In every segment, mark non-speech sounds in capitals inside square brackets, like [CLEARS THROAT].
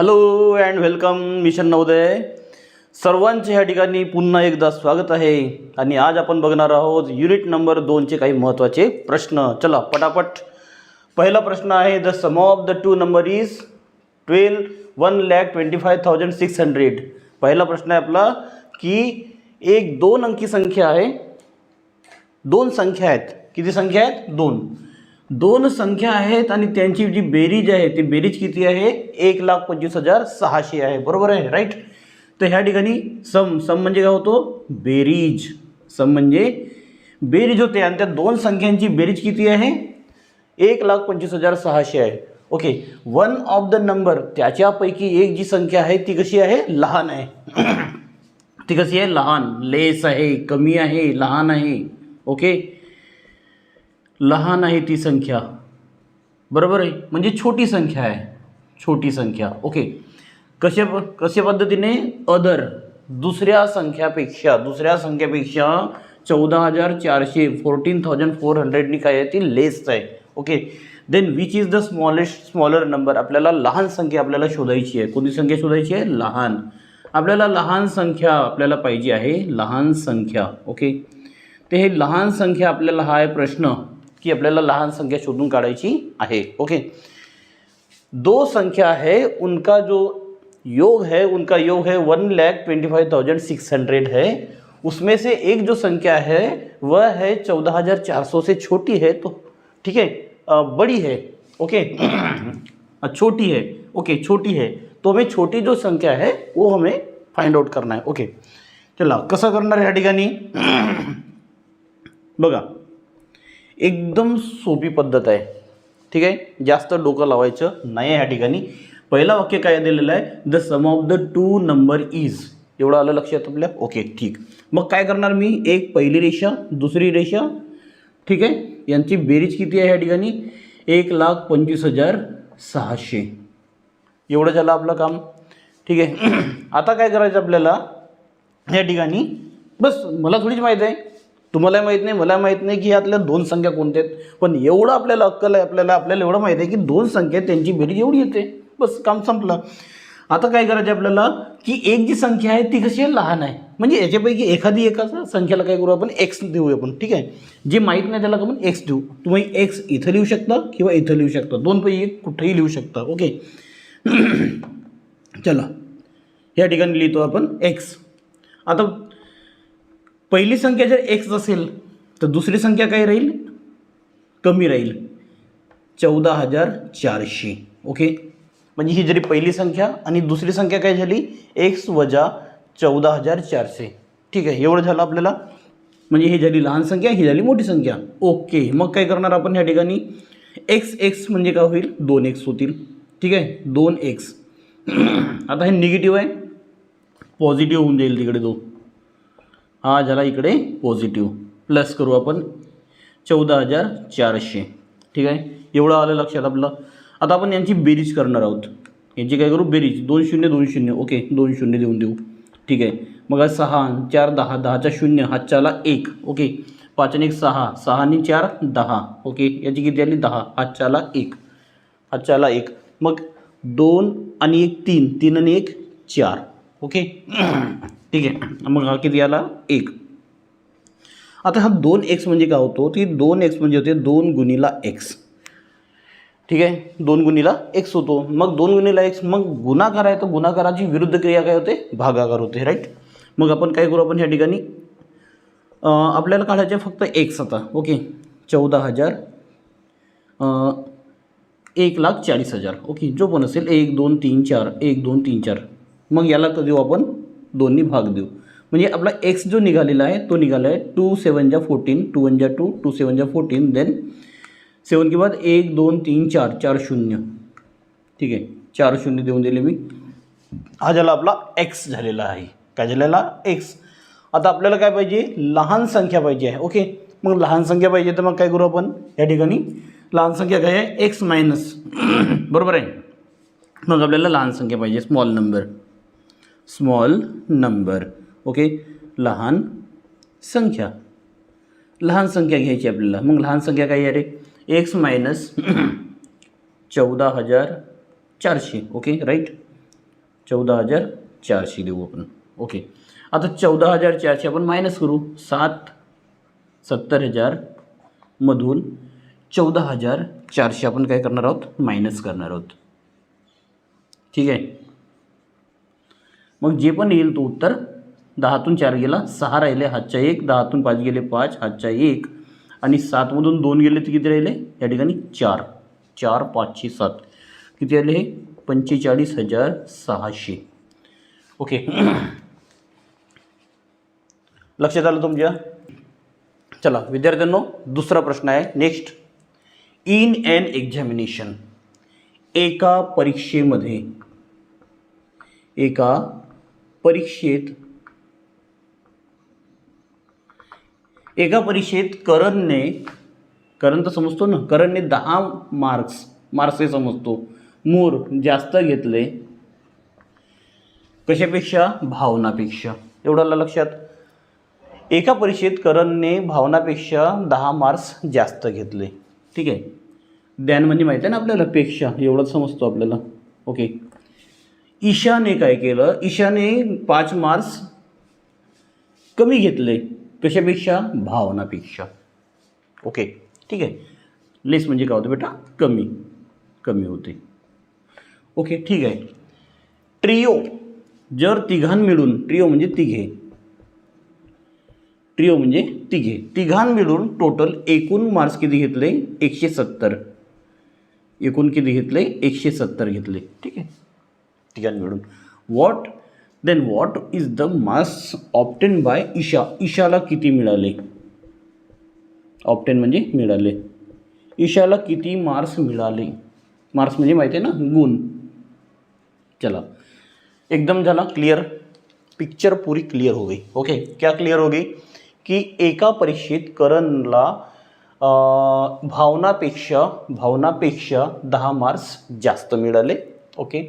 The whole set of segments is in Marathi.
Hello and welcome mission Navodaya सर्वांचे ह्या ठिकाणी पुन्हा एकदा स्वागत आहे. आणि आज आपण बघणार आहोत युनिट नंबर दोनचे काही महत्त्वाचे प्रश्न. चला पटापट. पहिला प्रश्न आहे the sum of the two number is twelve one lakh twenty five thousand six hundred पहिला प्रश्न आहे आपला की एक दोन अंकी संख्या आहे. दोन संख्या आहेत. किती संख्या आहेत? दोन. दोन संख्या आहेत आणि त्यांची जी बेरीज आहे ती बेरीज किती आहे? एक लाख पंचवीस हजार सहाशे आहे. बरोबर आहे राईट तर ह्या ठिकाणी सम सम म्हणजे काय होतो? बेरीज. सम म्हणजे बेरीज होते आणि त्या दोन संख्यांची बेरीज किती आहे? एक लाख पंचवीस हजार सहाशे आहे. Okay one of the number त्याच्यापैकी एक जी संख्या आहे ती कशी आहे? लहान आहे. [CLEARS THROAT] ती कशी आहे? लहान. लेस आहे कमी आहे लहान आहे. ओके लहान आहे ती संख्या. बरोबर आहे? म्हणजे छोटी संख्या आहे. छोटी संख्या. ओके कशा प कशा पद्धतीने? अदर दुसऱ्या संख्यापेक्षा दुसऱ्या संख्यापेक्षा चौदा हजार चारशे फोर्टीन थाउजंड फोर हंड्रेडनी काय आहे? ती लेस आहे. Okay then which is the smallest smaller number आपल्याला लहान संख्या आपल्याला शोधायची आहे. कोणती संख्या शोधायची आहे? लहान. आपल्याला लहान संख्या आपल्याला पाहिजे आहे. लहान संख्या. ओके ते हे लहान संख्या आपल्याला हा आहे प्रश्न. की आपल्याला लहान संख्या शोधून काढायची आहे. ओके दो संख्या है, उनका जो योग है, उनका योग है one lakh twenty five thousand six hundred है. उसमें से एक जो संख्या है, वह है चौदह हज़ार चार सौ से छोटी है तो ठीक है? बड़ी है ओके छोटी है ओके छोटी है। तो हमें छोटी जो संख्या है, वो हमें फाइंड आउट करना है ओके चला, कसं करणार ह्या ठिकाणी? बघा एकदम सोपी पद्धत आहे. ठीक आहे? जास्त डोकं लावायचं नाही ह्या ठिकाणी. पहिला वाक्य काय दिलेलं आहे? The sum of the two number is एवढं आलं लक्षात आपल्या? ओके ठीक. मग काय करणार मी? एक पहिली रेषा दुसरी रेषा. ठीक आहे? यांची बेरीज किती आहे ह्या ठिकाणी? एक लाख पंचवीस हजार सहाशे. एवढं झालं आपलं काम. ठीक आहे? [CLEARS THROAT] आता काय करायचं आपल्याला? या ठिकाणी? बस मला थोडीच माहीत आहे. तुम्हाला माहीत नाही मला माहीत नाही की यातल्या दोन संख्या कोणत्या आहेत. पण एवढं आपल्याला अक्कल आहे आपल्याला आपल्याला एवढं माहीत आहे की दोन संख्या आहेत, त्यांची बेरीज एवढी येते. बस काम संपलं. आता काय करायचं आपल्याला की एक जी संख्या आहे ती कशी आहे? लहान आहे. म्हणजे याच्यापैकी एखादी एका संख्याला काय करू आपण? एक्स देऊ आपण ठीक आहे? जे माहीत नाही त्याला आपण एक्स देऊ. तुम्ही एक्स इथं लिहू शकता किंवा इथं लिहू शकता. दोनपैकी एक कुठेही लिहू शकता ओके? [CLEARS THROAT] चला. या ठिकाणी लिहितो आपण एक्स आता पहिली संख्या जर एक्स असेल तर दुसरी संख्या काय राहील? कमी राहील. चौदा हजार चारशे. ओके म्हणजे ही जरी पहिली संख्या आणि दुसरी संख्या काय झाली? एक्स वजा चौदा हजार चारशे. ठीक आहे? एवढं झालं आपल्याला. म्हणजे ही झाली लहान संख्या ही झाली मोठी संख्या. ओके मग काय करणार आपण ह्या ठिकाणी? एक्स एक्स म्हणजे काय होईल? दोन एक्स होतील. ठीक आहे? दोन एक्स [CLEARS THROAT] आता हे निगेटिव्ह आहे. पॉझिटिव्ह होऊन जाईल तिकडे तो. हा झाला इकडे पॉझिटिव्ह प्लस करू आपण चौदा हजार चारशे. ठीक आहे? एवढं आलं लक्षात आपलं. आता आपण यांची बेरीज करणार आहोत. यांची काय करू? बेरीज. दोन शून्य दोन शून्य. ओके दोन शून्य देऊन देऊ. ठीक आहे? मग आज सहा चार दहा. दहाचा शून्य हातच्याला एक. ओके? पाच आणि एक सहा. सहा आणि चार दहा. ओके? याची किती आली? दहा. हातच्याला एक. हातच्याला एक. मग दोन आणि एक तीन. तीन आणि एक चार. ओके? ठीक आहे. मग हा किती आला? एक. आता हा दोन एक्स म्हणजे काय होतो? ती दोन एक्स म्हणजे होते दोन गुणीला एक्स ठीक आहे? दोन गुणीला एक्स होतो. मग दोन गुणीला एक्स मग गुणाकार आहे तर गुणाकाराची विरुद्ध क्रिया काय होते? भागाकार होते राईट मग आपण काय करू आपण ह्या ठिकाणी? आपल्याला काढायचे फक्त एक्स आता ओके? चौदा हजार एक लाख चाळीस हजार ओके? जो पण असेल एक दोन तीन चार एक दोन तीन चार. मग याला तर देऊ आपण दोन्ही भाग देऊ. म्हणजे आपला एक्स जो निघालेला आहे तो निघाला आहे टू सेवन जा फोर्टीन टू वन जा टू टू सेवन जा फोर्टीन देन सेवन के बाद एक दोन तीन चार चार शून्य. ठीक आहे? चार शून्य देऊन दिले मी. हा झाला आपला एक्स झालेला आहे. काय झालेला? एक्स आता आपल्याला काय पाहिजे? लहान संख्या पाहिजे आहे. ओके मग लहान संख्या पाहिजे तर मग काय करू आपण? या ठिकाणी लहान संख्या काय आहे? एक्स मायनस [CLEARS THROAT] बरोबर आहे? मग आपल्याला लहान संख्या पाहिजे small number small number okay लहान संख्या. लहान संख्या घ्यायची आपल्याला. मग लहान संख्या काय आहे रे? एक्स मायनस [CLEARS THROAT] चौदा हजार चारशे. ओके राईट चौदा हजार चारशे देऊ आपण. ओके आता चौदा हजार चारशे आपण मायनस करू. सात सत्तर हजार मधून चौदा हजार चारशे आपण काय करणार आहोत? मायनस करणार आहोत. ठीक आहे? मग जे पण येईल तो उत्तर दहातून चार गेला सहा राहिले हातच्या एक दहातून पाच गेले पाच हातच्या एक. आणि सातमधून दोन गेले तर किती राहिले? या ठिकाणी चार. चार पाचशे सात. किती आले हे पंचेचाळीस हजार सहाशे. ओके. [CLEARS THROAT] लक्षात आलं तुमच्या? चला विद्यार्थ्यांनो दुसरा प्रश्न आहे. नेक्स्ट इन एन एक्झामिनेशन एका परीक्षेमध्ये एका परीक्षेत. एका परीक्षेत करणने करण तर समजतो ना करणने दहा मार्क्स मार्क्स हे समजतो. मूर जास्त घेतले. कशापेक्षा? भावनापेक्षा. एवढं लक्षात. एका परीक्षेत करणने भावनापेक्षा दहा मार्क्स जास्त घेतले. ठीक आहे. ज्ञान म्हणजे माहिती आहे ना आपल्याला? पेक्षा. एवढंच समजतो आपल्याला. ओके ईशाने काय केलं? ईशाने पाच मार्क्स कमी घेतले. कशापेक्षा? भावनापेक्षा. ओके ठीक आहे. लेस म्हणजे काय होतं बेटा? कमी. कमी होते. ओके ठीक आहे. ट्रिओ जर तिघां मिळून ट्रिओ म्हणजे तिघे. ट्रिओ म्हणजे तिघे. तिघां मिळून टोटल एकूण मार्क्स किती घेतले? एकशे सत्तर. एकूण किती घेतले? एकशे सत्तर घेतले. ठीक आहे. तिघां मिळून what then what is the marks obtained by Isha ईशाला किती मिळाले? ऑप्टेन म्हणजे मिळाले. ईशाला किती मार्क्स मिळाले? मार्क्स म्हणजे माहिती आहे ना? गुण. चला. एकदम झाला क्लिअर पिक्चर पूरी क्लियर हो गई. ओके क्या क्लियर हो गई? की एका परीक्षेत करणला भावनापेक्षा भावनापेक्षा दहा मार्क्स जास्त मिळाले. ओके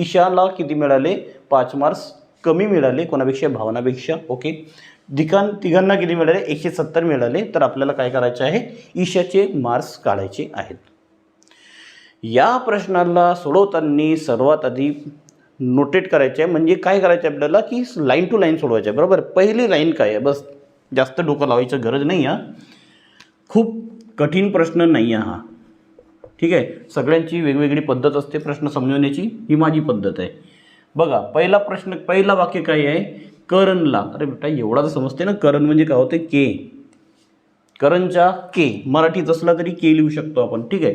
ईशाला किती मिळाले? पाच मार्क्स कमी मिळाले कोणापेक्षा? भावनापेक्षा. ओके दिकां तिघांना किती मिळाले? एकशे सत्तर मिळाले. तर आपल्याला काय करायचे आहे? ईशाचे मार्क्स काढायचे आहेत. या प्रश्नाला सोडवताना सर्वात आधी नोटेट करायचे आहे. म्हणजे काय करायचं आहे आपल्याला? की लाईन टू लाईन सोडवायचं आहे. बरोबर? पहिली लाईन काय आहे? बस जास्त डोकं लावायचं गरज नाही आहे खूप कठीण प्रश्न नाही आहे हा. ठीक आहे? सगळ्यांची वेगवेगळी पद्धत असते प्रश्न समजवण्याची. ही माझी पद्धत आहे. बघा पहिला प्रश्न पहिला वाक्य काय आहे? करणला. अरे बेटा एवढा तर समजते ना. करण म्हणजे काय होते? के. करणच्या के. मराठीत असला तरी के लिहू शकतो आपण. ठीक आहे?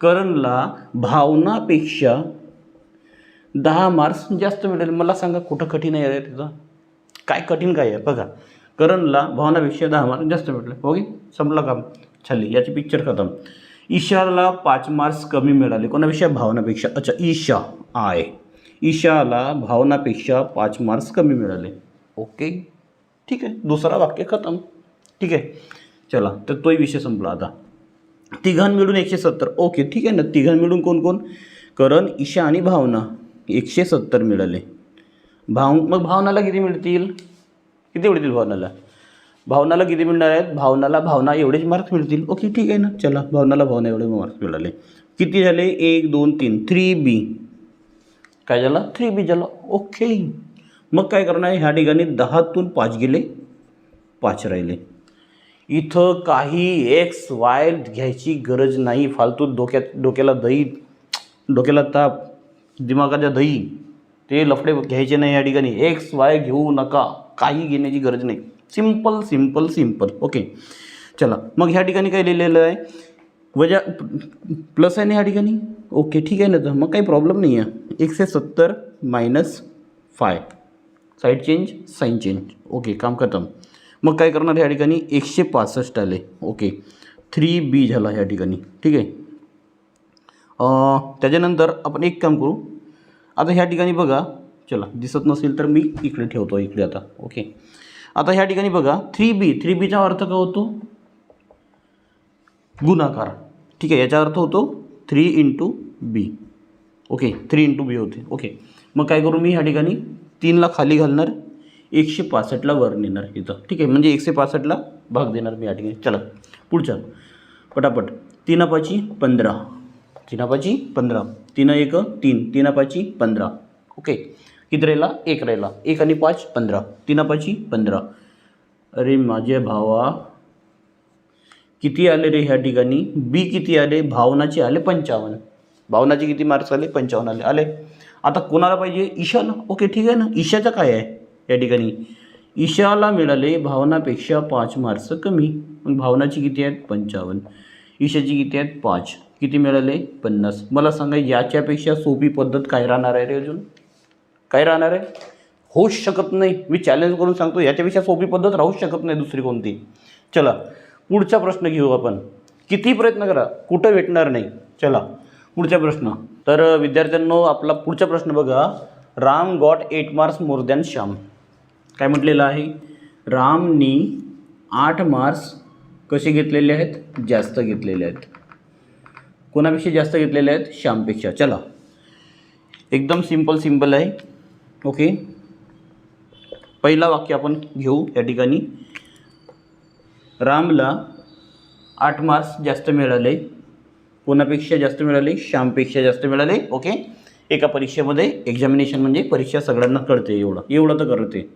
करणला भावनापेक्षा दहा मार्क्स जास्त मिळेल. मला सांगा कुठं कठीण आहे अरे तिथं? काय कठीण काय आहे? बघा. करणला भावनापेक्षा दहा मार्क्स जास्त मिळेल. हो ओके संपलं काम. छाली याची पिक्चर खतम. ईशाला पाच मार्क्स कमी मिळाले. कोणापेक्षा? भावनापेक्षा. अच्छा ईशा. आय. ईशाला भावनापेक्षा पाच मार्क्स कमी मिळाले. ओके. ठीक आहे. दुसरा वाक्य खतम. ठीक आहे. चला तर तोही विषय संपला आता. तिघां मिळून एकशे सत्तर. ओके ठीक आहे ना. तिघां मिळून कोण कोण? करण ईशा आणि भावना. एकशे सत्तर मिळाले. भाव मग भावनाला किती मिळतील? किती मिळतील भावनाला? भावनाला किती मिळणार आहेत? भावनाला भावना एवढेच मार्क्स मिळतील? ओके ठीक आहे ना. चला भावनाला भावना एवढे मार्क्स मिळाले. किती झाले? एक दोन तीन. थ्री बी काय झालं? थ्री बी झालं. ओके मग काय करणार? आहे ह्या ठिकाणी दहातून पाच गेले पाच राहिले. इथं काही एक्स वाय घ्यायची गरज नाही. फालतू डोक्यात डोक्याला दही डोक्याला ताप दिमागाच्या दही ते लफडे घ्यायचे नाही या ठिकाणी. एक्स वाय घेऊ नका. काही घेण्याची गरज नाही. Simple simple simple okay. चला मग ह्या ठिकाणी काय लिहिलेलं आहे? वजा प्लस आहे ना ह्या ठिकाणी? ओके ठीक आहे ना तर मग काही प्रॉब्लेम नाही आहे. एकशे सत्तर minus five side change sign change okay काम खतम. मग काय करणार ह्या ठिकाणी? एकशे पासष्ट आले. ओके. थ्री बी झाला ह्या ठिकाणी. ठीक आहे. त्याच्यानंतर आपण एक काम करू. आता ह्या ठिकाणी बघा. चला दिसत नसेल तर मी इकडे ठेवतो इकडे आता. ओके. आता ह्या ठिकाणी बघा थ्री बी थ्री बीचा अर्थ काय होतो? गुणाकार. ठीक आहे याचा अर्थ होतो three into B okay three into B होते. ओके मग काय करू मी ह्या ठिकाणी? तीनला खाली घालणार एकशे पासष्टला वर नेणार इथं. ठीक आहे म्हणजे एकशे पासष्टला भाग देणार मी या ठिकाणी. चला पुढचा. पटापट. तीनापाची पंधरा. तीनापाची पंधरा. तीन एक तीन. तीनापाची पंधरा. ओके किती राहिला? एक राहिला. एक आणि पाच पंधरा. तीन पाची पंधरा. अरे माझ्या भावा किती आले रे ह्या ठिकाणी? बी किती आले? भावनाचे आले पंचावन्न. भावनाचे किती मार्क्स आले? पंचावन्न आले. आले. आता कोणाला पाहिजे? ईशान ओके ठीक आहे ना? ईशाचं काय आहे या ठिकाणी? ईशाला मिळाले भावनापेक्षा पाच मार्क्स कमी. मग भावनाची किती आहेत? पंचावन्न. ईशाची किती आहेत? पाच. किती मिळाले? पन्नास. मला सांगा याच्यापेक्षा सोपी पद्धत काय राहणार आहे रे अजून? काय राहणार आहे? होऊच शकत नाही. मी चॅलेंज करून सांगतो याच्यापेक्षा सोपी पद्धत राहूच शकत नाही दुसरी कोणती. चला पुढचा प्रश्न घेऊ आपण. किती प्रयत्न करा कुठं भेटणार नाही? चला पुढचा प्रश्न. तर विद्यार्थ्यांनो आपला पुढचा प्रश्न बघा. Ram got eight marks more than Shyam. काय म्हटलेलं आहे? रामनी आठ मार्क्स कसे घेतलेले आहेत? जास्त घेतलेले आहेत. कोणापेक्षा जास्त घेतलेले आहेत? श्यामपेक्षा. चला एकदम सिंपल सिंपल आहे. ओके पहिला वाक्य आपण घेऊ या ठिकाणी. रामला आठ मार्क्स जास्त मिळाले. कोणापेक्षा जास्त मिळाले? श्यामपेक्षा जास्त मिळाले. ओके एका परीक्षेमध्ये एक्झामिनेशन म्हणजे परीक्षा सगळ्यांना कळते एवढं. एवढं तर कळते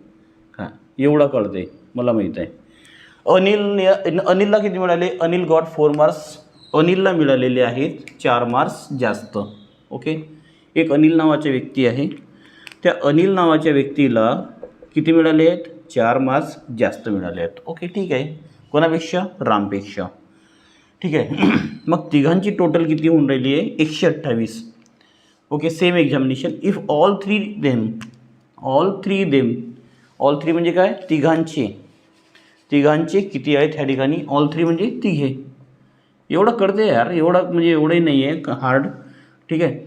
हां एवढं कळते. मला माहीत आहे. अनिल अनिलला किती मिळाले? अनिल गॉट फोर मार्क्स अनिलला मिळालेले आहेत चार मार्क्स जास्त. ओके एक अनिल नावाचा व्यक्ती आहे. त्या अनिल नावाच्या व्यक्तीला किती मिळाले आहेत? चार मार्क्स जास्त मिळाले आहेत. ओके ठीक आहे. कोणापेक्षा? रामपेक्षा. ठीक आहे. [CLEARS THROAT] मग तिघांची टोटल किती होऊन राहिली आहे? एकशे अठ्ठावीस. Okay same examination if all three them all three them all three म्हणजे काय? तिघांचे. तिघांचे किती आहेत ह्या ठिकाणी? ऑल थ्री म्हणजे तिघे. एवढं कळते यार. एवढं म्हणजे एवढंही नाही आहे हार्ड ठीक आहे.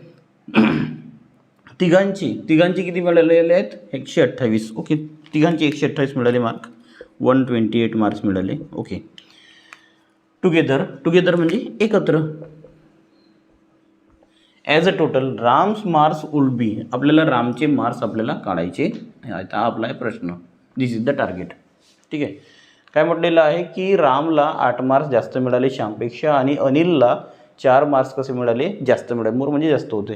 [CLEARS THROAT] तिघांची तिघांची किती मिळालेले आहेत? एकशे अठ्ठावीस. ओके. तिघांची एकशे अठ्ठावीस मिळाले mark. One twenty eight marks मिळाले. ओके. टुगेदर टुगेदर म्हणजे एकत्र. As a total Ram's marks will be. आपल्याला रामचे मार्क्स आपल्याला काढायचे आता हा आपला आहे प्रश्न. दिस इज द टार्गेट ठीक आहे. काय म्हटलेलं आहे की रामला आठ मार्क्स जास्त मिळाले श्यामपेक्षा आणि अनिलला चार मार्क्स कसे मिळाले? जास्त मिळाले. मोर म्हणजे जास्त होते.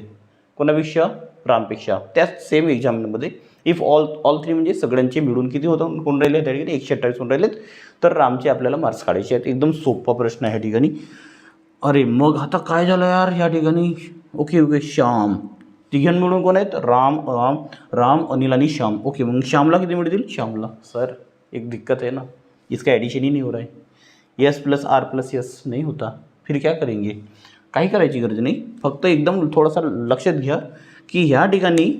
कोणापेक्षा? रामपेक्षा. त्याच सेम एक्झाममध्ये इफ ऑल ऑल थ्री म्हणजे सगळ्यांचे मिळून किती होतं? कोण राहिले त्या ठिकाणी एकशे अठ्ठावीस होऊन राहिलेत. तर रामचे आपल्याला मार्क्स काढायचे आहेत. एकदम सोपा प्रश्न आहे ह्या ठिकाणी. अरे मग आता काय झालं यार ह्या ठिकाणी? Okay okay Shyam. तिघां मिळून कोण आहेत? राम राम राम अनिल आणि श्याम. ओके मग श्यामला किती मिळतील? श्यामला. सर एक दिक्कत है ना. इसका एडिशन ही नहीं हो रहा है. S plus R plus S नहीं होता. फिर क्या करेंगे? काही करायची गरज नाही. फक्त एकदम थोडासा लक्षात घ्या. की ह्या ठिकाणी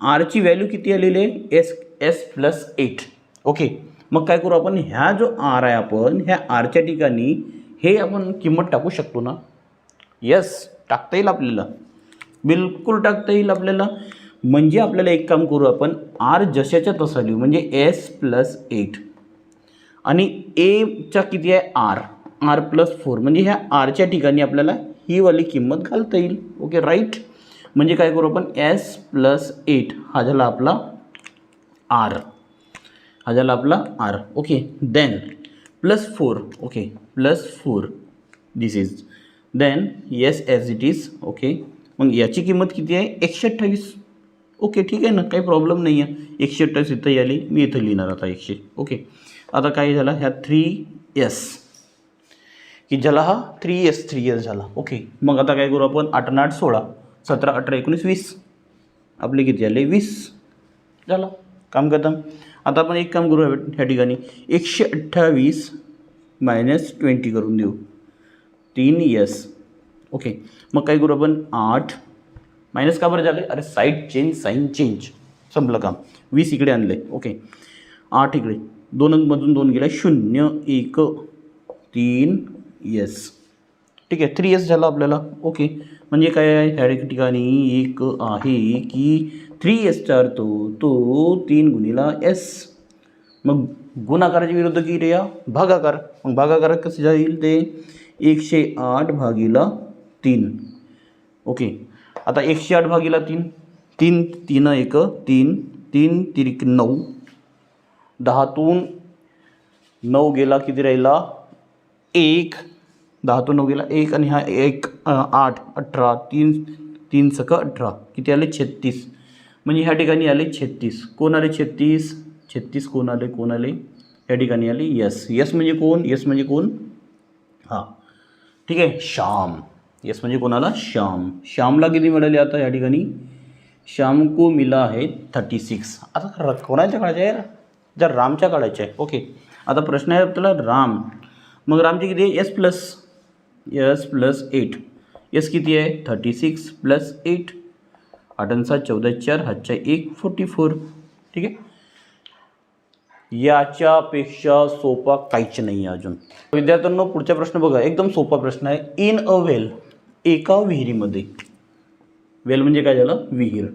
आरची व्हॅल्यू किती आलेली आहे? S S plus eight okay मग काय करू आपण? ह्या जो आर आहे आपण ह्या आरच्या ठिकाणी हे आपण किंमत टाकू शकतो ना? यस टाकता येईल आपल्याला. बिलकुल टाकता येईल आपल्याला. म्हणजे आपल्याला एक काम करू आपण. आर जशाच्या तसा लिहू. म्हणजे एस प्लस एट आणि एच्या किती आहे? आर आर प्लस फोर म्हणजे ह्या आरच्या ठिकाणी आपल्याला ही वाली किंमत घालता येईल. ओके राईट म्हणजे काय करू आपण? एस प्लस एट हा झाला आपला आर हा झाला आपला R okay then plus four okay plus four this is then yes as it is okay मग याची किंमत किती आहे? एकशे अठ्ठावीस. ओके ठीक आहे ना? काही प्रॉब्लेम नाही आहे एकशे अठ्ठावीस इथं आली मी इथं लिहिणार आता एकशे. ओके आता काय झालं? ह्या थ्री एस की ज्याला हा थ्री एस थ्री एस झाला. ओके मग आता काय करू आपण? आठ आठ सोळा. सतरा अठरा एकोणीस वीस. आपले किती झाले? वीस. झाला. काम करता. आता आपण एक काम करू ह्या ठिकाणी. एकशे अठ्ठावीस मायनस ट्वेंटी करून देऊ. तीन यस ओके मग काय करू आपण? आठ. मायनस का बरं झाले? अरे साईड चेंज साईन चेंज संपलं काम. वीस इकडे आणले. ओके आठ इकडे. दोनमधून दोन गेला शून्य एक तीन यस ठीक आहे. थ्री एस झालं आपल्याला. ओके म्हणजे काय आहे? ह्या ठिकाणी एक आहे की थ्री एसचा अर्थ तो तीन गुणिला एस मग गुणाकाराच्या विरुद्ध की रे या? भागाकार. मग भागाकार कसं जाईल ते? एकशे आठ भागीला तीन. ओके आता एकशे आठ भागीला तीन. तीन तीन एक तीन तीन तिरिक नऊ. दहातून नऊ गेला किती राहिला? एक. दहातून नऊ गेला. एक आणि हा एक आठ अठरा तीन तीन सक अठरा. किती आले? छत्तीस. म्हणजे ह्या ठिकाणी आले छत्तीस. कोण आले? छत्तीस. छत्तीस कोण आले? कोण आले? या ठिकाणी आले यस. यस म्हणजे कोण? यस म्हणजे कोण? हां. ठीक आहे. श्याम. यस म्हणजे कोणाला? श्याम. श्यामला किती मिळाले आता या ठिकाणी? श्याम को मिला आहे थर्टी सिक्स आता र- कोणाच्या काढायचे आहे? जर रामच्या काढायचे आहे. ओके. आता प्रश्न आहे आपल्याला राम. मग रामचे किती? आहे S plus. S plus eight. S किती आहे? Thirty six plus eight. आठ सात चौदा चार हातच्या एक फोर्टी फोर. ठीक आहे? याच्यापेक्षा सोपा काहीच नाही आहे अजून. विद्यार्थ्यांना पुढचा प्रश्न बघा. एकदम सोपा प्रश्न आहे. इन अ वेल एका विहिरीमध्ये. वेल म्हणजे काय झालं? विहीर.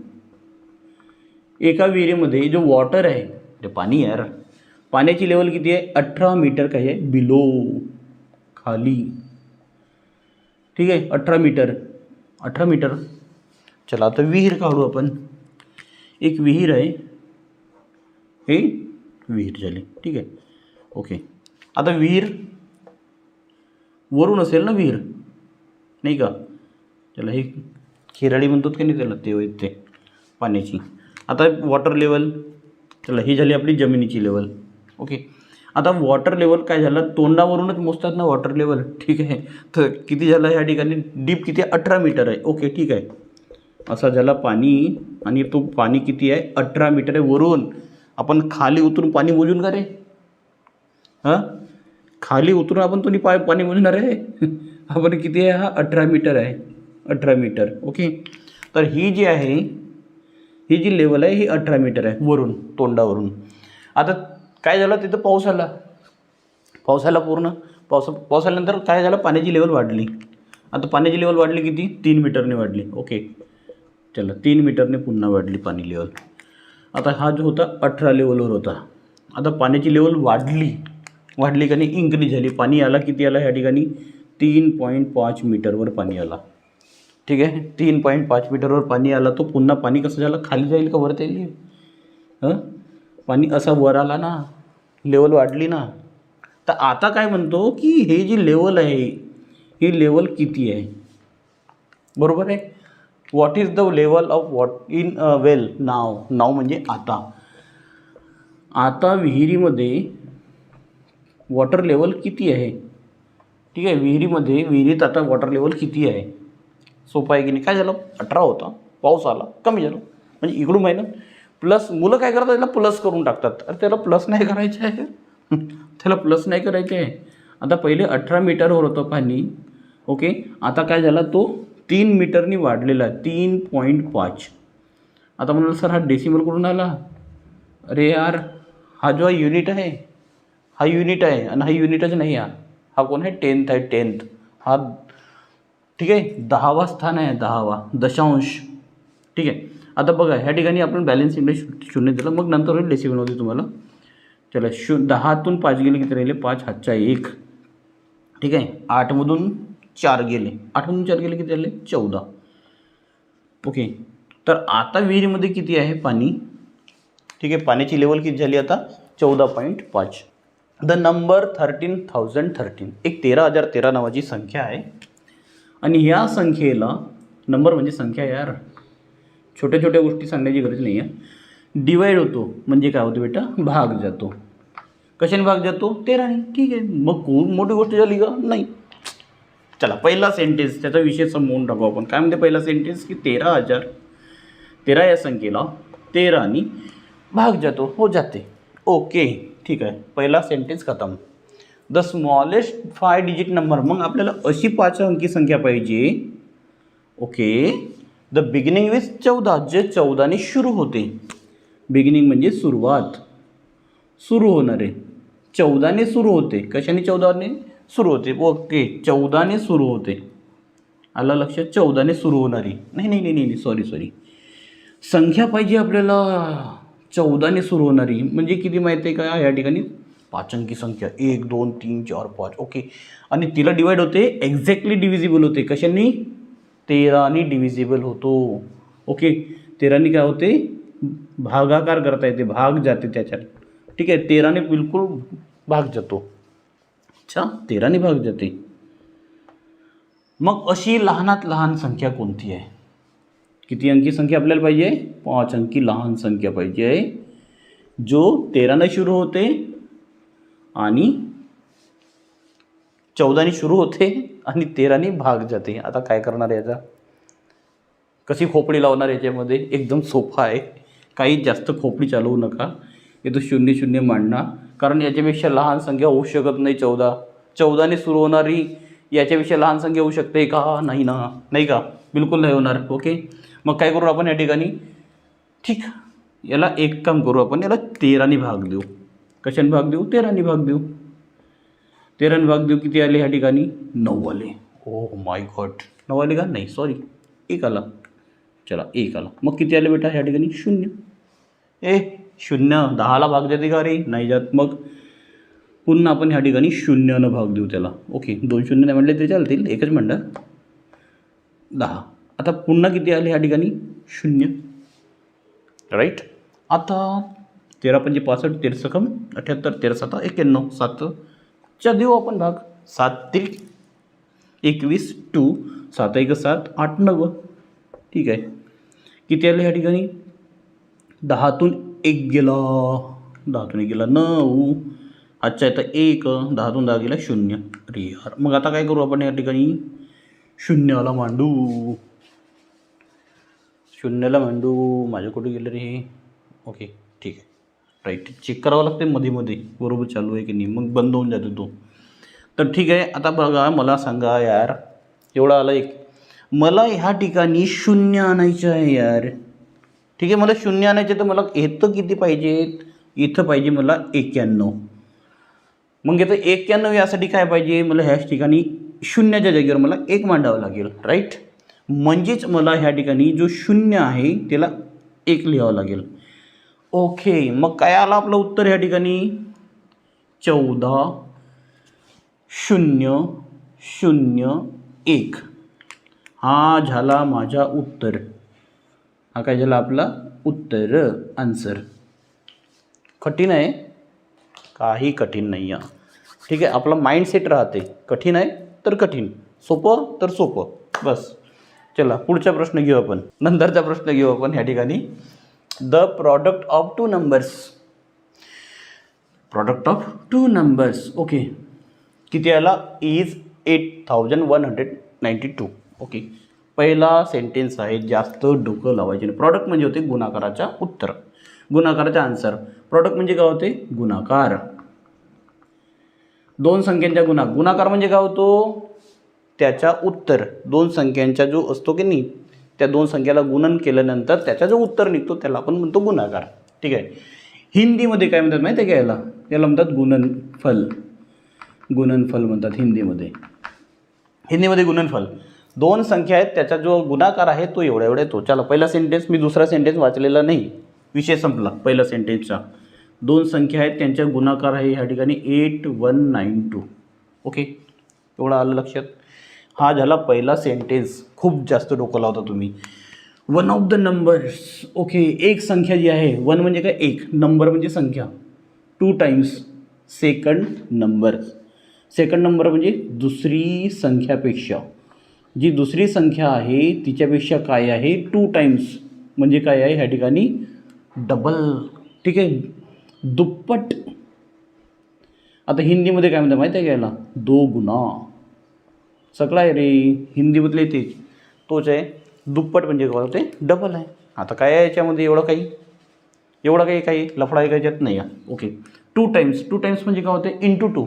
एका विहिरीमध्ये जो वॉटर आहे ते पाणी यार पाण्याची लेवल किती आहे? अठरा मीटर काय आहे? बिलो खाली. ठीक आहे अठरा मीटर. अठरा मीटर. चला आता विहीर काढू आपण. एक विहीर आहे. हे विहीर झाली. ठीक आहे. ओके आता विहीर वरून असेल ना विहीर? नाही का? त्याला हे खिराडी म्हणतात का नाही त्याला? ते होय ते पाण्याची. आता वॉटर लेवल चला ही झाली आपली जमिनीची लेवल ओके आता वॉटर लेवल काय झालं? तोंडावरूनच मोजतात ना वॉटर लेवल ठीक आहे. तर किती झालं ह्या ठिकाणी? डीप किती? आहे अठरा मीटर आहे. ओके ठीक आहे. असा झाला पाणी आणि तो पाणी किती आहे? अठरा मीटर आहे. वरून आपण खाली उतरून पाणी मोजून का रे? हां? खाली उतरून आपण तुम्ही पाय पाणी मोजणार आहे? [LAUGHS] आपण किती आहे? हा अठरा मीटर आहे. अठरा मीटर ओके तर ही जी आहे ही जी लेवल आहे ही अठरा मीटर आहे. वरून तोंडावरून. आता काय झालं? तिथं पाऊस आला. पाऊस आला पूर्ण. पाऊस पाऊस आल्यानंतर काय झालं? पाण्याची लेवल वाढली. आता पाण्याची लेवल वाढली किती? तीन मीटरने वाढली. ओके चला तीन मीटरने पुन्हा वाढली पाणी लेवल आता हा जो होता अठरा लेवलवर होता. आता पाण्याची लेवल वाढली. वाढली का नाही? इन्क्रीज झाली. पाणी आला किती आला? ह्या ठिकाणी तीन पॉईंट पाच मीटरवर पाणी आला. ठीक आहे? तीन पॉईंट पाच मीटरवर पाणी आला. तो पुन्हा पाणी कसं झालं? खाली जाईल का? वरती येईल हं? पाणी असा वर आला ना लेवल वाढली ना तर आता काय म्हणतो की हे जी लेवल आहे ही लेवल किती आहे? बरोबर आहे? What is the level of water in well नाव नाव म्हणजे आता. आता विहिरीमध्ये वॉटर लेवल किती आहे? ठीक आहे विहिरीमध्ये विहिरीत आता वॉटर लेवल किती आहे? सोपं आहे की नाही? काय झालं? अठरा होता. पाऊस आला. कमी झालं. म्हणजे इकडून महिन्यात प्लस मुलं काय करतात? त्याला प्लस करून टाकतात. अरे त्याला प्लस नाही करायचं आहे. त्याला प्लस नाही करायचे आहे. आता पहिले अठरा मीटरवर होतं पाणी. ओके आता काय झाला? तो तीन मीटरनी वाढलेला. आहे तीन पॉईंट पाच. आता म्हणाल सर हा डेसिमल कुठून आला? अरे यार हा जो युनिट आहे हा युनिट आहे आणि हा युनिटच नाही हा हा कोण आहे? टेन्थ आहे टेन्थ हा ठीक आहे? दहावा स्थान आहे दहावा. दशांश. ठीक आहे? आता बघा ह्या ठिकाणी आपण बॅलन्स इंडेक्स शून्य दिलं. मग नंतर होईल डेसिमलमध्ये तुम्हाला. चला शू दहातून पाच गेले किती राहिले? पाच हातच्या एक. ठीक आहे? आठमधून चार गेले. आठमधून चार गेले किती राहिले? चौदा. ओके. तर आता विहिरीमध्ये किती आहे पाणी? ठीक आहे पाण्याची लेवल किती झाली आता? चौदा पॉईंट पाच. The number thirteen thousand thirteen एक तेरा हजार तेरा नावाची संख्या आहे. आणि या संख्येला नंबर म्हणजे संख्या यार. छोट्या छोट्या गोष्टी सांगण्याची गरज नाही आहे डिवाईड होतो. म्हणजे काय होतं बेटा? भाग जातो. कशाने भाग जातो? तेराने ठीक आहे. मग खूप मोठी गोष्ट झाली का? नाही. चला पहिला सेंटेन्स त्याचा विषय संपवून टाकू आपण. काय म्हणते पहिला सेंटेन्स की तेरा हजार तेरा या संख्येला तेरानी भाग जातो. हो जाते. ओके ठीक आहे. पहिला सेंटेन्स खतम. The smallest five digit number मग आपल्याला अशी पाच अंकी संख्या पाहिजे. ओके द बिगिनिंग विथ चौदा जे चौदाने सुरू होते. बिगिनिंग म्हणजे सुरुवात. सुरू होणारे चौदाने सुरू होते. कशाने चौदाने? सुरू होते. ओके चौदाने सुरू होते. आलं लक्षात? चौदाने सुरू होणारी नाही नाही नाही नाही सॉरी सॉरी संख्या पाहिजे आपल्याला. चौदाने सुरू होणारी म्हणजे किती माहिती आहे का या ठिकाणी? पाच अंकी संख्या. एक दोन तीन चार पाच. ओके. आणि तिला डिवाईड होते. एक्झॅक्टली डिव्हिजिबल होते. कशाने? तेराने डिव्हिजिबल होतो. ओके तेराने काय होते? भागाकार करता येते. भाग जाते त्याच्यात. ठीक आहे? तेराने बिलकुल भाग जातो. अच्छा? तेराने भाग जाते. मग अशी लहानात लहान संख्या कोणती आहे? किती अंकी संख्या आपल्याला पाहिजे? पाच अंकी लहान संख्या पाहिजे. आहे जो तेराने सुरू होते आणि चौदाने सुरू होते. आणि तेराने भाग जाते. आता काय करणार याचा कशी खोपडी लावणार याच्यामध्ये? एकदम सोपा आहे. काही जास्त खोपडी चालवू नका. इथं शून्य शून्य मांडणार कारण याच्यापेक्षा लहान संख्या होऊ शकत नाही चौदा. चौदाने सुरू होणारी याच्यापेक्षा लहान संख्या होऊ शकते का? नाही ना. नाही का? बिलकुल नाही होणार. ओके? मग काय करू आपण या ठिकाणी? ठीक. याला एक काम करू आपण. याला तेराने भाग देऊ. कशाने भाग देऊ? तेराने भाग देऊ. तेराने भाग देऊ किती आले ह्या ठिकाणी? नऊ आले. ओ माय गॉड नऊ आले का? नाही सॉरी एक आला. चला एक आला. मग किती आले बेटा ह्या ठिकाणी? शून्य. ए शून्य. दहाला भाग जाते का रे? नाही जात. मग पुन्हा आपण ह्या ठिकाणी शून्यानं भाग देऊ त्याला. ओके दोन शून्य नाही म्हणले ते चालतील. एकच म्हणलं. दहा. आता पुन्हा किती आले ह्या ठिकाणी? शून्य. राईट आता तेरा पंचे पासष्ट तेरा सकम अठ्याहत्तर तेरा सात एक्क्याण्णव सात. चा देऊ आपण भाग. सात ते एकवीस टू. सात एक सात आठ नव्वद ठीक आहे. किती आले ह्या ठिकाणी? दहातून एक गेला. दहातून एक गेला नऊ. आजच्या येतं एक. दहातून दहा गेला शून्य. अरे यार. मग आता काय करू आपण या ठिकाणी? शून्याला मांडू. शून्याला मांडू. माझ्या कुठे गेलं रे हे? ओके. ठीक आहे. राईट. चेक करावं लागते मध्ये मध्ये बरोबर चालू आहे की नाही? मग बंद होऊन जातो तो. तर ठीक आहे आता बघा मला सांगा यार. एवढा आला एक. मला ह्या ठिकाणी शून्य आणायचं आहे यार. ठीक आहे मला शून्य आणायचे तर मला इथं किती पाहिजेत इथं पाहिजे मला एक्क्याण्णव मग इथं एक्क्याण्णव यासाठी काय पाहिजे? मला ह्याच ठिकाणी शून्याच्या जागेवर मला एक मांडावं लागेल. राईट? म्हणजेच मला ह्या ठिकाणी जो शून्य आहे त्याला एक लिहावं लागेल. ओके मग काय आलं आपलं उत्तर ह्या ठिकाणी? चौदा शून्य शून्य एक. हा झाला माझा उत्तर. हा काय झाला आपला उत्तर आन्सर कठीण आहे? काही कठीण नाही आहे. ठीक आहे आपला माइंडसेट राहते. कठीण आहे तर कठीण. सोपं तर सोपं. बस. चला पुढचा प्रश्न घेऊ आपण. नंतरचा प्रश्न घेऊ आपण ह्या ठिकाणी. The product of two numbers product of two numbers okay किती आला? Is eight thousand one hundred ninety two okay पहिला सेंटेन्स आहे जास्त डोकं लावायचे प्रॉडक्ट म्हणजे होते गुणाकाराच्या उत्तर. गुणाकाराचा आन्सर प्रॉडक्ट म्हणजे काय होते? गुणाकार. दोन संख्यांच्या गुणा गुणाकार म्हणजे काय होतो? त्याच्या उत्तर. दोन संख्यांचा जो असतो की नाही? त्या दोन संख्याला गुणन केल्यानंतर त्याचा जो उत्तर निघतो त्याला आपण म्हणतो गुणाकार. ठीक आहे? हिंदीमध्ये काय म्हणतात माहिती आहे का याला? याला म्हणतात गुणनफल गुणनफल म्हणतात हिंदीमध्ये. हिंदीमध्ये गुणनफल दोन संख्या आहेत त्याचा जो गुणाकार आहे तो एवढा एवढा येतो. चला पहिला सेंटेन्स मी दुसरा सेंटेन्स वाचलेला नाही. विषय संपला पहिला सेंटेन्सचा दोन संख्या आहेत त्यांचा गुणाकार आहे ह्या ठिकाणी eight one nine two okay एवढं आलं लक्षात? हा झाला पहिला सेंटेन्स खूप जास्त डोकं लावता तुम्ही. One of the numbers okay एक संख्या जी आहे वन म्हणजे काय? एक. नंबर म्हणजे संख्या. Two times second number second number म्हणजे दुसरी संख्यापेक्षा. जी दुसरी संख्या आहे तिच्यापेक्षा काय आहे? टू टाइम्स म्हणजे काय आहे? ह्या ठिकाणी डबल ठीक आहे? दुप्पट. आता हिंदीमध्ये काय म्हणतात माहिती आहे का याला? दो गुना सगळं आहे रे हिंदीमधले तेच. तोच आहे दुप्पट म्हणजे काय होते डबल आहे. आता काय आहे याच्यामध्ये एवढं काही? एवढं काही काही लफडा आहे नाही आहे okay two times two times म्हणजे काय होते? इंटू टू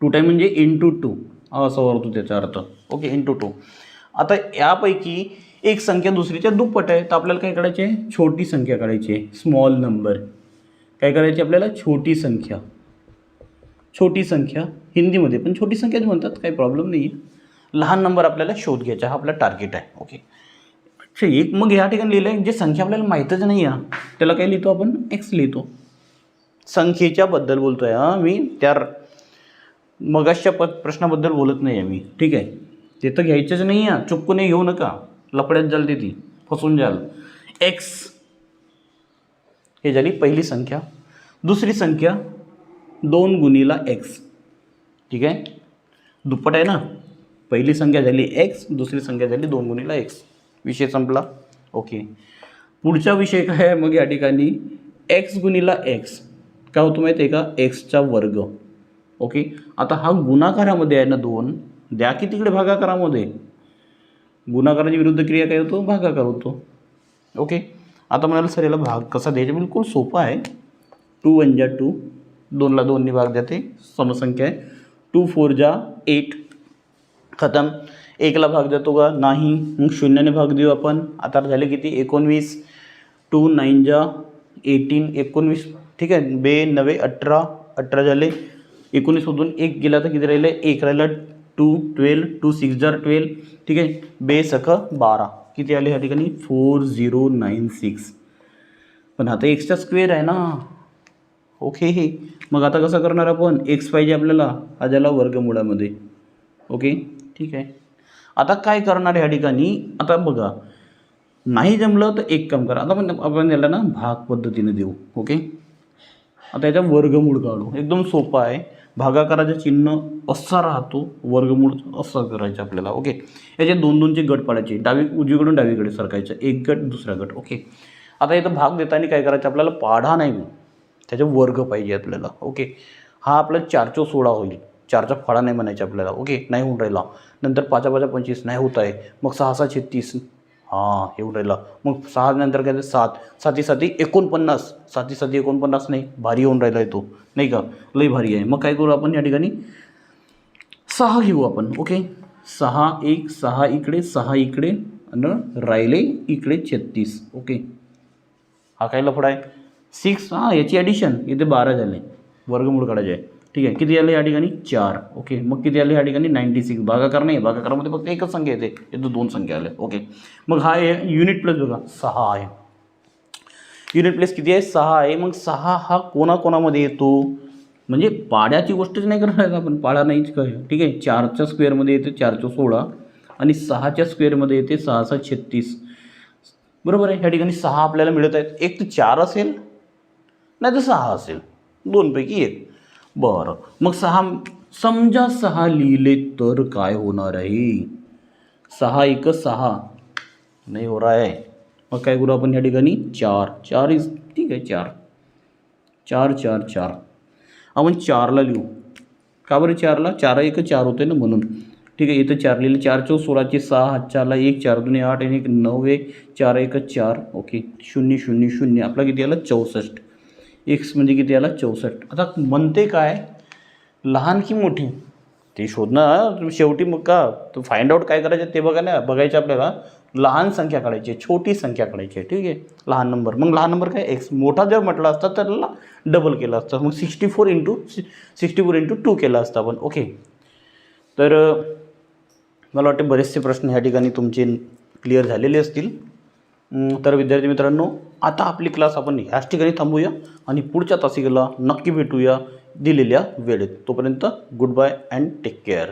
टू टाईम म्हणजे इंटू टू असा होतो त्याचा अर्थ. ओके इंटू टू आता यापैकी एक संख्या दुसरीच्या दुप्पट आहे तर आपल्याला काय करायची? आहे छोटी संख्या काढायची आहे स्मॉल नंबर काय करायची आपल्याला? छोटी संख्या. छोटी संख्या हिंदीमध्ये पण छोटी संख्याच म्हणतात काही प्रॉब्लेम नाही आहे लहान नंबर आपल्याला शोध घ्यायचा हा आपला टार्गेट आहे ओके अच्छा एक मग ह्या ठिकाणी लिहिलं आहे जे संख्या आपल्याला माहीतच नाही आहे त्याला काय लिहितो आपण? एक्स लिहितो. संख्येच्या बद्दल बोलतो आहे मी त्या मगाशच्या प प्रश्नाबद्दल बोलत नाही आहे मी ठीक आहे? ते तर घ्यायचंच नाही आहे चुक्कू घेऊ नका. लपड्यात जाल ते ती फसून जाल. एक्स हे झाली पहिली संख्या. दुसरी संख्या दोन गुणीला एक्स ठीक आहे? दुप्पट आहे ना? पहिली संख्या झाली एक्स दुसरी संख्या झाली दोन गुणीला एक्स विषय संपला. ओके पुढचा विषय काय आहे मग या ठिकाणी? एक्स गुणिला एक्स काय होतं माहिती आहे का एक्सचा वर्ग. ओके आता हा गुणाकारामध्ये आहे ना दोन. द्या की तिकडे भागाकारामध्ये. गुणाकाराची विरुद्ध क्रिया काय होतो? भागाकार होतो. ओके आता म्हणाल सर याला भाग कसा द्यायचा? बिलकुल सोपा आहे. टू वन जा टू दोनला दोनने भाग देते. समसंख्या आहे. टू फोर जा एट खतम. एकला भाग देतो का? नाही. मग शून्याने भाग देऊ आपण. आता झाले किती? एकोणवीस. टू नाईन जा एटीन एकोणवीस. ठीक आहे. बे नवे अठरा. अठरा झाले. एकोणीसमधून एक गेला तर किती राहिले? एक राहिला. टू ट्वेल्व टू सिक्स जार ट्वेल्व ठीक आहे. बे सख बारा. किती आले ह्या ठिकाणी? फोर झिरो नाईन सिक्स पण आता एक्स्ट्रा स्क्वेअर आहे ना. ओके. हे मग आता कसं करणार आपण? एक्स पाहिजे आपल्याला हा झाला वर्गमुळामध्ये. ओके? ठीक आहे. आता काय करणार ह्या ठिकाणी? आता बघा. नाही जमलं तर एक काम करा. आता आपण आपण याला ना भाग पद्धतीने देऊ. ओके? आता याचा वर्गमूळ काढू. एकदम सोपा आहे. भागाकाराचं चिन्ह असा राहतो. वर्गमूळ असं करायचं आपल्याला. ओके? याचे दोन दोनचे गट पाडायचे. डावी उजवीकडून डावीकडे सरकायचं. एक गट दुसरा गट. ओके? आता इथं भाग देताना काय करायचं? आपल्याला पाढा नाही. त्याचे वर्ग पाहिजे आपल्याला ओके हा आपला चारचो सोळा होईल. चारचा फाळा नाही म्हणायचा आपल्याला ओके नाही होऊन राहिला. नंतर पाचा पाचा पंचवीस नाही होत आहे. मग सहा सहा छत्तीस. हां येऊन राहिला. मग सहा नंतर काय सात. साती साती एकोणपन्नास. साती साती एकोणपन्नास नाही. भारी येऊन राहिला आहे तो. नाही का? लई भारी आहे. मग काय करू आपण या ठिकाणी? सहा घेऊ आपण ओके सहा एक सहा इकडे सहा इकडे आणि राहिले इकडे छत्तीस ओके हा काय लफडा आहे? सिक्स हां याची ॲडिशन इथे बारा झाले. वर्गमूळ काढायचे आहे. ठीक आहे. किती आले या ठिकाणी? चार. ओके मग किती आले या ठिकाणी? नाईन्टी सिक्स भागाकार नाही भागाकारामध्ये फक्त एकच संख्या येते. इथं दोन संख्या आल्या ओके मग हा आहे युनिट प्लस बघा. सहा आहे. युनिट प्लस किती आहे? सहा आहे. मग सहा हा कोणाकोणामध्ये येतो? म्हणजे पाड्याची गोष्टच नाही करणार आपण. पाडा नाहीच काय. ठीक आहे. चारच्या स्क्वेअरमध्ये येते चारच्या सोळा. आणि सहाच्या स्क्वेअरमध्ये येते सहा सहा छत्तीस. बरोबर आहे. ह्या ठिकाणी सहा आपल्याला मिळत आहेत. एक तर चार असेल. नाही तर सहा असेल. दोनपैकी एक. बरं. मग सहा समजा सहा लिहिले तर काय होणार आहे? सहा एक सहा. नाही हो रहा आहे मग काय करू आपण या ठिकाणी? चार. चार इज ठीक आहे चार. चार चार चार. आपण चारला लिहू. का बरं चारला? चार एक चार होते ना म्हणून. ठीक आहे इथं चार लिहिले. चार चौ सोळाचे सहा हात चारला एक चार दोन्ही आठ आणि एक नऊ एक चार एक चार. ओके. शून्य शून्य शून्य. आपला किती आला? चौसष्ट. एक्स म्हणजे किती आला? चौसष्ट. आता म्हणते काय? लहान की मोठी? ते शोधणं शेवटी मग का तू फाइंड आउट काय करायचं ते बघा ना बघायचं आपल्याला. लहान संख्या काढायची आहे छोटी संख्या काढायची आहे ठीक आहे? लहान नंबर मग लहान नंबर काय? एक्स मोठा जर म्हटला असता तर त्याला डबल केला असता. मग sixty four into sixty four into two केला असता आपण. ओके तर मला वाटते बरेचसे प्रश्न ह्या ठिकाणी तुमचे क्लिअर झालेले असतील. तर विद्यार्थी मित्रांनो आता आपली क्लास आपण ह्याच ठिकाणी थांबूया आणि पुढच्या तासिकेला नक्की भेटूया दिलेल्या वेळेत. तोपर्यंत good bye and take care